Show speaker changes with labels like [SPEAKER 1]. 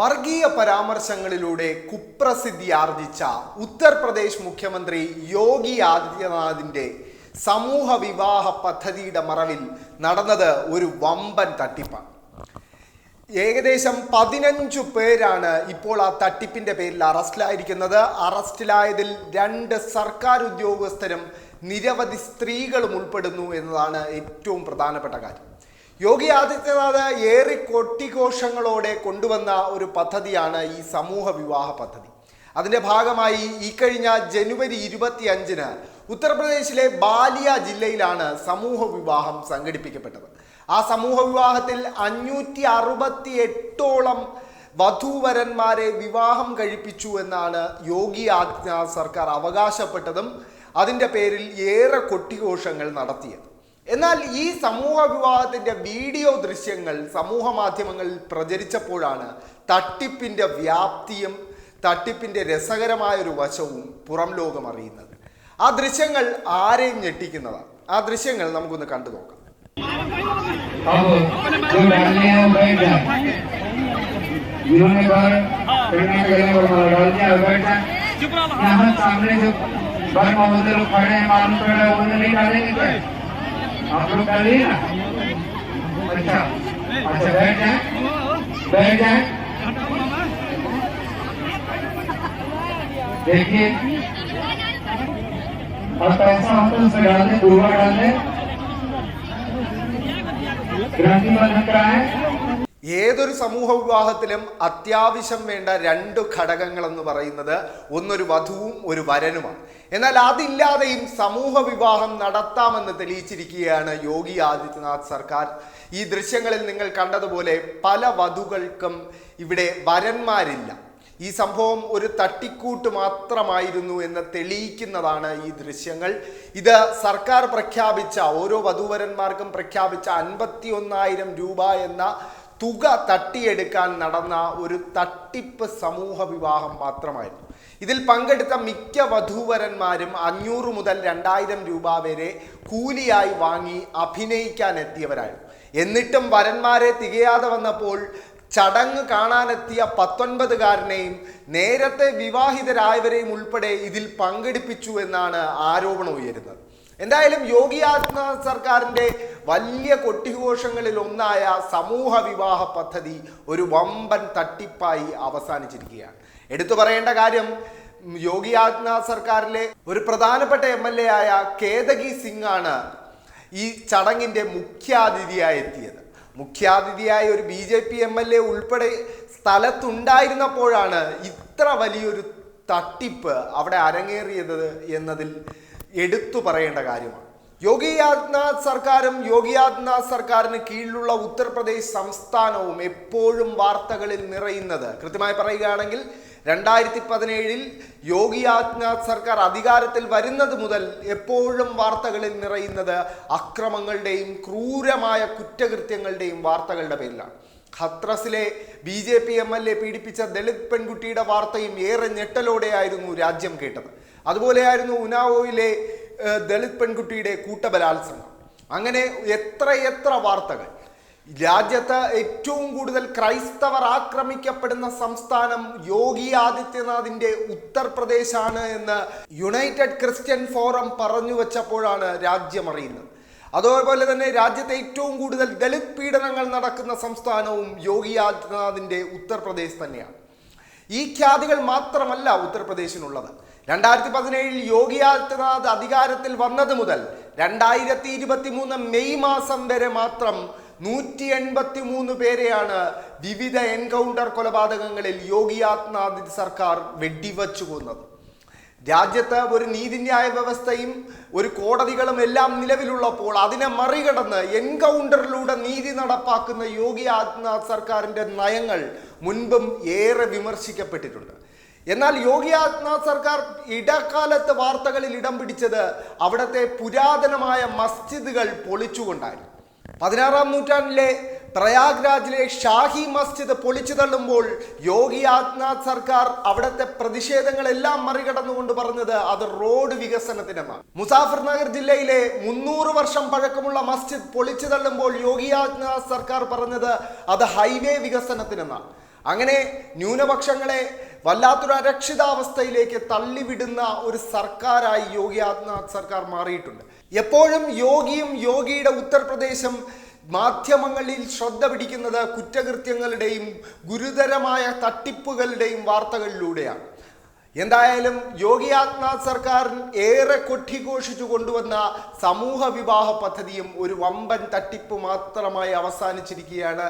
[SPEAKER 1] വർഗീയ പരാമർശങ്ങളിലൂടെ കുപ്രസിദ്ധി ആർജിച്ച ഉത്തർപ്രദേശ് മുഖ്യമന്ത്രി യോഗി ആദിത്യനാഥിന്റെ സമൂഹ വിവാഹ പദ്ധതിയുടെ മറവിൽ നടന്നത് ഒരു വമ്പൻ തട്ടിപ്പാണ്. ഏകദേശം പതിനഞ്ചു പേരാണ് ഇപ്പോൾ ആ തട്ടിപ്പിന്റെ പേരിൽ അറസ്റ്റിലായിരിക്കുന്നത്. അറസ്റ്റിലായതിൽ രണ്ട് സർക്കാർ ഉദ്യോഗസ്ഥരും നിരവധി സ്ത്രീകളും ഉൾപ്പെടുന്നു എന്നതാണ് ഏറ്റവും പ്രധാനപ്പെട്ട കാര്യം. യോഗി ആദിത്യനാഥ് ഏറെ കൊട്ടിഘോഷങ്ങളോടെ കൊണ്ടുവന്ന ഒരു പദ്ധതിയാണ് ഈ സമൂഹ വിവാഹ പദ്ധതി. അതിന്റെ ഭാഗമായി ഈ കഴിഞ്ഞ ജനുവരി ഇരുപത്തി അഞ്ചിന് ഉത്തർപ്രദേശിലെ ബാലിയ ജില്ലയിലാണ് സമൂഹ വിവാഹം സംഘടിപ്പിക്കപ്പെട്ടത്. ആ സമൂഹ വിവാഹത്തിൽ അഞ്ഞൂറ്റി അറുപത്തി എട്ടോളം വധൂവരന്മാരെ വിവാഹം കഴിപ്പിച്ചു എന്നാണ് യോഗി ആദിത്യനാഥ് സർക്കാർ അവകാശപ്പെട്ടതും അതിന്റെ പേരിൽ ഏറെ കൊട്ടിഘോഷങ്ങൾ നടത്തിയത്. എന്നാൽ ഈ സമൂഹ വിവാഹത്തിന്റെ വീഡിയോ ദൃശ്യങ്ങൾ സമൂഹ മാധ്യമങ്ങളിൽ പ്രചരിച്ചപ്പോഴാണ് തട്ടിപ്പിന്റെ വ്യാപ്തിയും തട്ടിപ്പിന്റെ രസകരമായ ഒരു വശവും പുറം ലോകം അറിയുന്നത് ആ ദൃശ്യങ്ങൾ ആരെയും ഞെട്ടിക്കുന്നതാണ് ആ ദൃശ്യങ്ങൾ നമുക്കൊന്ന് കണ്ടു നോക്കാം
[SPEAKER 2] अब जो डालने हैं वो बैठ जाए जिन्होंने बार करने के लिए वो डाल दिया वो बैठ जाए यहाँ सामने जो बर महोदय लोग खड़े हैं मालूम पड़ रहा है उन्होंने नहीं डालेंगे क्या आप लोग डालिए ना? अच्छा अच्छा बैठ जाए। बैठ जाए। देखिए अब पैसा हम लोग डाल दें गुरुआ डाल दें। ग्रांति बंधन कराएँ।
[SPEAKER 1] ഏതൊരു സമൂഹ വിവാഹത്തിലും അത്യാവശ്യം വേണ്ട രണ്ട് ഘടകങ്ങൾ എന്ന് പറയുന്നത് ഒന്നൊരു വധുവും ഒരു വരനുമാണ്. എന്നാൽ അതില്ലാതെയും സമൂഹ വിവാഹം നടത്താമെന്ന് തെളിയിച്ചിരിക്കുകയാണ് യോഗി ആദിത്യനാഥ് സർക്കാർ. ഈ ദൃശ്യങ്ങളിൽ നിങ്ങൾ കണ്ടതുപോലെ പല വധുക്കൾക്കും ഇവിടെ വരന്മാരില്ല. ഈ സംഭവം ഒരു തട്ടിക്കൂട്ട് മാത്രമായിരുന്നു എന്ന് തെളിയിക്കുന്നതാണ് ഈ ദൃശ്യങ്ങൾ. ഇത് സർക്കാർ പ്രഖ്യാപിച്ച ഓരോ വധുവരന്മാർക്കും പ്രഖ്യാപിച്ച അൻപത്തി ഒന്നായിരം രൂപ എന്ന തുക തട്ടിയെടുക്കാൻ നടന്ന ഒരു തട്ടിപ്പ് സമൂഹ വിവാഹം മാത്രമായിരുന്നു. ഇതിൽ പങ്കെടുത്ത മിക്ക വധൂവരന്മാരും അഞ്ഞൂറ് മുതൽ രണ്ടായിരം രൂപ വരെ കൂലിയായി വാങ്ങി അഭിനയിക്കാൻ എത്തിയവരായിരുന്നു. എന്നിട്ടും വരന്മാരെ തികയാതെ വന്നപ്പോൾ ചടങ്ങ് കാണാനെത്തിയ പത്തൊൻപതുകാരനെയും നേരത്തെ വിവാഹിതരായവരെയും ഉൾപ്പെടെ ഇതിൽ പങ്കെടുപ്പിച്ചു എന്നാണ് ആരോപണം ഉയരുന്നത്. എന്തായാലും യോഗി ആദിത്യനാഥ് സർക്കാരിന്റെ വലിയ കൊട്ടിഘോഷങ്ങളിൽ ഒന്നായ സമൂഹ വിവാഹ പദ്ധതി ഒരു വമ്പൻ തട്ടിപ്പായി അവസാനിച്ചിരിക്കുകയാണ്. എടുത്തു പറയേണ്ട കാര്യം യോഗി ആദിത്യനാഥ് സർക്കാരിലെ ഒരു പ്രധാനപ്പെട്ട എം എൽ എ ആയ കേതകി സിംഗ് ആണ് ഈ ചടങ്ങിന്റെ മുഖ്യാതിഥിയായി എത്തിയത്. മുഖ്യാതിഥിയായ ഒരു B J P M L A ഉൾപ്പെടെ സ്ഥലത്തുണ്ടായിരുന്നപ്പോഴാണ് ഇത്ര വലിയൊരു തട്ടിപ്പ് അവിടെ അരങ്ങേറിയത് എന്നതിൽ എടുത്തു പറയേണ്ട കാര്യമാണ്. യോഗി ആദിത്യനാഥ് സർക്കാരും യോഗി ആദിത്യനാഥ് സർക്കാരിന് കീഴിലുള്ള ഉത്തർപ്രദേശ് സംസ്ഥാനവും എപ്പോഴും വാർത്തകളിൽ നിറയുന്നത്. കൃത്യമായി പറയുകയാണെങ്കിൽ രണ്ടായിരത്തി പതിനേഴിൽ യോഗി ആദിത്യനാഥ് സർക്കാർ അധികാരത്തിൽ വരുന്നത് മുതൽ എപ്പോഴും വാർത്തകളിൽ നിറയുന്നത് അക്രമങ്ങളുടെയും ക്രൂരമായ കുറ്റകൃത്യങ്ങളുടെയും വാർത്തകളുടെ പേരിലാണ്. ഹത്രസിലെ B J P M L A പീഡിപ്പിച്ച ദളിത് പെൺകുട്ടിയുടെ വാർത്തയും ഏറെ ഞെട്ടലോടെയായിരുന്നു രാജ്യം കേട്ടത്. അതുപോലെയായിരുന്നു ഉനാവോയിലെ ദളിത് പെൺകുട്ടിയുടെ കൂട്ടബലാത്സംഗം. അങ്ങനെ എത്ര എത്ര വാർത്തകൾ. രാജ്യത്ത് ഏറ്റവും കൂടുതൽ ക്രൈസ്തവർ ആക്രമിക്കപ്പെടുന്ന സംസ്ഥാനം യോഗി ആദിത്യനാഥിന്റെ ഉത്തർപ്രദേശാണ് എന്ന് യുണൈറ്റഡ് ക്രിസ്ത്യൻ ഫോറം പറഞ്ഞു വെച്ചപ്പോഴാണ് രാജ്യം അറിയുന്നത്. അതുപോലെ തന്നെ രാജ്യത്തെ ഏറ്റവും കൂടുതൽ ദളിത് പീഡനങ്ങൾ നടക്കുന്ന സംസ്ഥാനവും യോഗി ആദിത്യനാഥിന്റെ ഉത്തർപ്രദേശ് തന്നെയാണ്. ഈ ഖ്യാതികൾ മാത്രമല്ല ഉത്തർപ്രദേശിനുള്ളത്. രണ്ടായിരത്തി പതിനേഴിൽ യോഗി ആദിത്യനാഥ് അധികാരത്തിൽ വന്നത് മുതൽ രണ്ടായിരത്തി ഇരുപത്തി മൂന്ന് മെയ് മാസം വരെ മാത്രം നൂറ്റി എൺപത്തി മൂന്ന് പേരെയാണ് വിവിധ എൻകൗണ്ടർ കൊലപാതകങ്ങളിൽ യോഗി ആദിത്യനാഥ് സർക്കാർ വെടിവച്ചു കൊന്നത്. രാജ്യത്ത് ഒരു നീതിന്യായ വ്യവസ്ഥയും ഒരു കോടതികളും എല്ലാം നിലവിലുള്ളപ്പോൾ അതിനെ മറികടന്ന് എൻകൗണ്ടറിലൂടെ നീതി നടപ്പാക്കുന്ന യോഗി ആദിത്യനാഥ് സർക്കാരിന്റെ നയങ്ങൾ മുൻപും ഏറെ വിമർശിക്കപ്പെട്ടിട്ടുണ്ട്. എന്നാൽ യോഗി ആദിത്യനാഥ് സർക്കാർ ഇടക്കാലത്ത് വാർത്തകളിൽ ഇടം പിടിച്ചത് അവിടുത്തെ പുരാതനമായ മസ്ജിദുകൾ പൊളിച്ചുകൊണ്ടായിരുന്നു. പതിനാറാം നൂറ്റാണ്ടിലെ പ്രയാഗ്രാജിലെ ഷാഹി മസ്ജിദ് പൊളിച്ചു തള്ളുമ്പോൾ യോഗി ആദിത്യനാഥ് സർക്കാർ അവിടുത്തെ പ്രതിഷേധങ്ങളെല്ലാം മറികടന്നുകൊണ്ട് പറഞ്ഞത് അത് റോഡ് വികസനത്തിനെന്നാണ് മുസാഫർ നഗർ ജില്ലയിലെ മുന്നൂറ് വർഷം പഴക്കമുള്ള മസ്ജിദ് പൊളിച്ചു തള്ളുമ്പോൾ യോഗി ആദിത്യനാഥ് സർക്കാർ പറഞ്ഞത് അത് ഹൈവേ വികസനത്തിനെന്നാണ് അങ്ങനെ ന്യൂനപക്ഷങ്ങളെ വല്ലാത്തൊരു അരക്ഷിതാവസ്ഥയിലേക്ക് തള്ളിവിടുന്ന ഒരു സർക്കാരായി യോഗി ആദിത്യനാഥ് സർക്കാർ മാറിയിട്ടുണ്ട്. എപ്പോഴും യോഗിയും യോഗിയുടെ ഉത്തർപ്രദേശും മാധ്യമങ്ങളിൽ ശ്രദ്ധ പിടിക്കുന്നത് കുറ്റകൃത്യങ്ങളുടെയും ഗുരുതരമായ തട്ടിപ്പുകളുടെയും വാർത്തകളിലൂടെയാണ്. എന്തായാലും യോഗി ആദിത്യനാഥ് സർക്കാർ ഏറെ കൊട്ടിഘോഷിച്ചു കൊണ്ടുവന്ന സമൂഹ വിവാഹ പദ്ധതിയും ഒരു വമ്പൻ തട്ടിപ്പ് മാത്രമായി അവസാനിച്ചിരിക്കുകയാണ്.